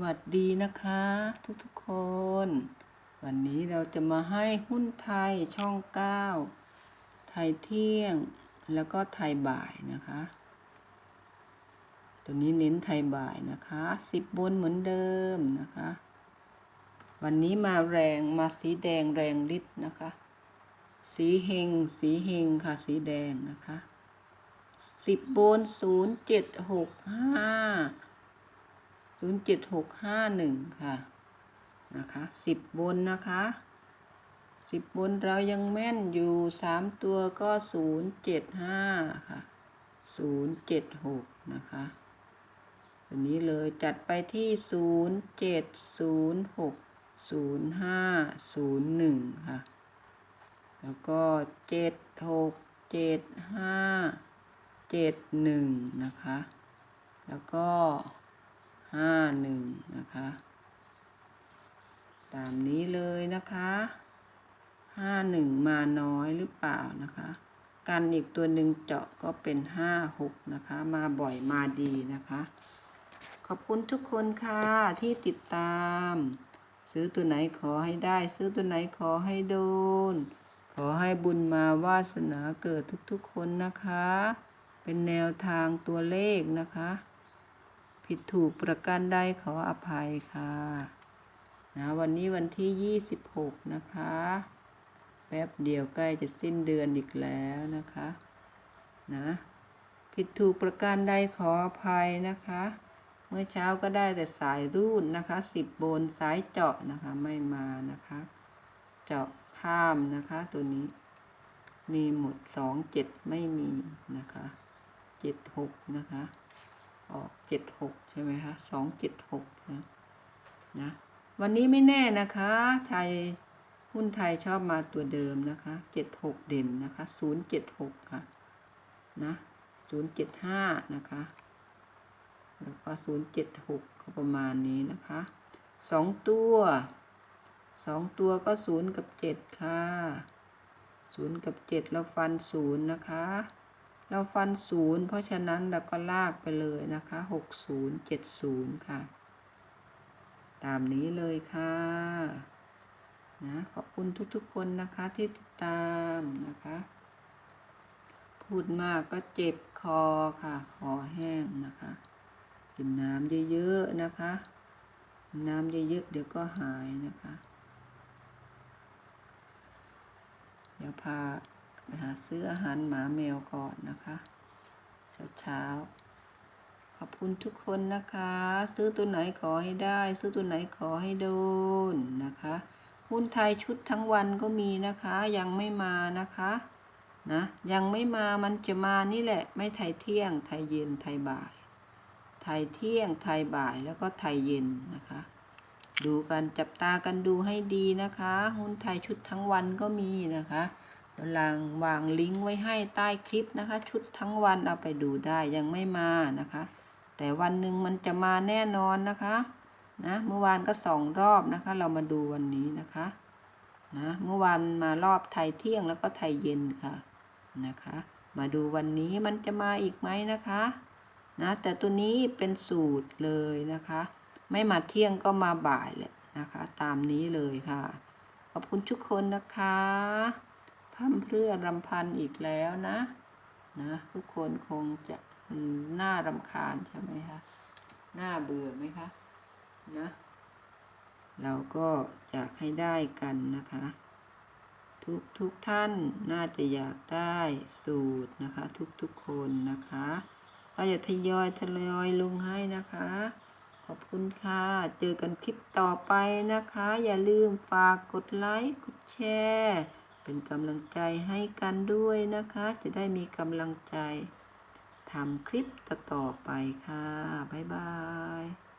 วัสดีนะคะทุกๆคน วันนี้เราจะมาให้หุ้นไทยช่อง 9 ไทยเที่ยง แล้วก็ไทยบ่ายนะคะ ตัวนี้เน้นไทยบ่ายนะคะ 10 บนเหมือนเดิมนะคะ วันนี้มาแรงมาสีแดงแรงฤทธิ์นะคะ สีเฮงสีเฮงค่ะสีแดงนะคะ 10 บน 0765 ศูนย์เจ็ดหกห้าหนึ่งค่ะนะคะสิบบนนะคะสิบบนเรายังแม่นอยู่สามตัวก็ศูนย์เจ็ดห้าค่ะศูนย์เจ็ดหกนะคะตัวนี้เลยจัดไปที่ศูนย์เจ็ดศูนย์หกศูนย์ห้าศูนย์หนึ่งค่ะ แล้วก็เจ็ดหกเจ็ดห้าเจ็ดหนึ่งนะคะ แล้วก็ ห้าหนึ่งนะคะ ตามนี้เลยนะคะห้าหนึ่งมาน้อยหรือเปล่านะคะกันอีกตัวหนึ่งเจาะก็เป็นห้าหกนะคะ มาบ่อยมาดีนะคะ ขอบคุณทุกคนค่ะที่ติดตาม ซื้อตัวไหนขอให้ได้ ซื้อตัวไหนขอให้โดน ขอให้บุญมาวาสนาเกิดทุกๆคนนะคะ เป็นแนวทางตัวเลขนะคะ ผิดถูกประการใดขออภัยค่ะ นะวันนี้วันที่ 26 นะคะ แป๊บเดียวใกล้จะสิ้นเดือนอีกแล้วนะคะ นะ ผิดถูกประการใดขออภัยนะคะ เมื่อเช้าก็ได้แต่สายรูดนะคะสิบบนสายเจาะนะคะไม่มานะคะ เจาะข้ามนะคะตัวนี้ มีหมดสองเจ็ดไม่มีนะคะเจ็ดหกนะคะ ออกเจ็ดหกใช่ไหมคะสองเจ็ดหกนะนะ วันนี้ไม่แน่นะคะไทยหุ้นไทยชอบมาตัวเดิมนะคะเจ็ดหกเด่นนะคะศูนย์เจ็ดหกค่ะนะศูนย์เจ็ดห้านะคะแล้วก็ศูนย์เจ็ดหกก็ประมาณนี้นะคะสองตัวสองตัวก็ศูนย์กับเจ็ดค่ะศูนย์กับเจ็ดเราฟันศูนย์นะคะ เราฟันศูนย์เพราะฉะนั้นเราก็ลากไปเลยนะคะหกศูนย์เจ็ดศูนย์ค่ะ ตามนี้เลยค่ะนะขอบคุณทุกๆคนนะคะที่ติดตามนะคะ พูดมากก็เจ็บคอค่ะ คอแห้งนะคะ กินน้ำเยอะๆนะคะ น้ำเยอะๆเดี๋ยวก็หายนะคะ เดี๋ยวพา หาซื้ออาหารหมาแมวก่อนนะคะเช้าๆขอบคุณทุกคนนะคะ ซื้อตัวไหนขอให้ได้ ซื้อตัวไหนขอให้โดนนะคะหุ้นไทยชุดทั้งวันก็มีนะคะ ยังไม่มานะคะนะยังไม่มามันจะมานี่แหละ ไม่ไทยเที่ยง ไทยเย็นไทยบ่าย ไทยเที่ยง ไทยบ่ายแล้วก็ไทยเย็นนะคะ ดูกันจับตากันดูให้ดีนะคะหุ้นไทยชุดทั้งวันก็มีนะคะ ลางวางลิงก์ไว้ให้ใต้คลิปนะคะ ชุดทั้งวันเอาไปดูได้ยังไม่มานะคะ แต่วันหนึ่งมันจะมาแน่นอนนะคะนะเมื่อวานก็สองรอบนะคะ เรามาดูวันนี้นะคะนะเมื่อวานมารอบไทยเที่ยงแล้วก็ไทยเย็นค่ะนะคะ มาดูวันนี้มันจะมาอีกไหมนะคะนะแต่ตัวนี้เป็นสูตรเลยนะคะ ไม่มาเที่ยงก็มาบ่ายแหละนะคะ ตามนี้เลยค่ะ ขอบคุณทุกคนนะคะ พัมเพรื่อรำพันอีกแล้วนะนะทุกคนคงจะน่ารำคาญใช่ไหมคะน่าเบื่อไหมคะนะเราก็อยากให้ได้กันนะคะ ทุกทุกท่านน่าจะอยากได้สูตรนะคะ ทุกทุกคนนะคะเราจะทยอยทยอยลงให้นะคะ ขอบคุณค่ะ เจอกันคลิปต่อไปนะคะ อย่าลืมฝากกดไลค์กดแชร์ เป็นกำลังใจให้กันด้วยนะคะ จะได้มีกำลังใจทำคลิปต่อไปค่ะ บ๊ายบาย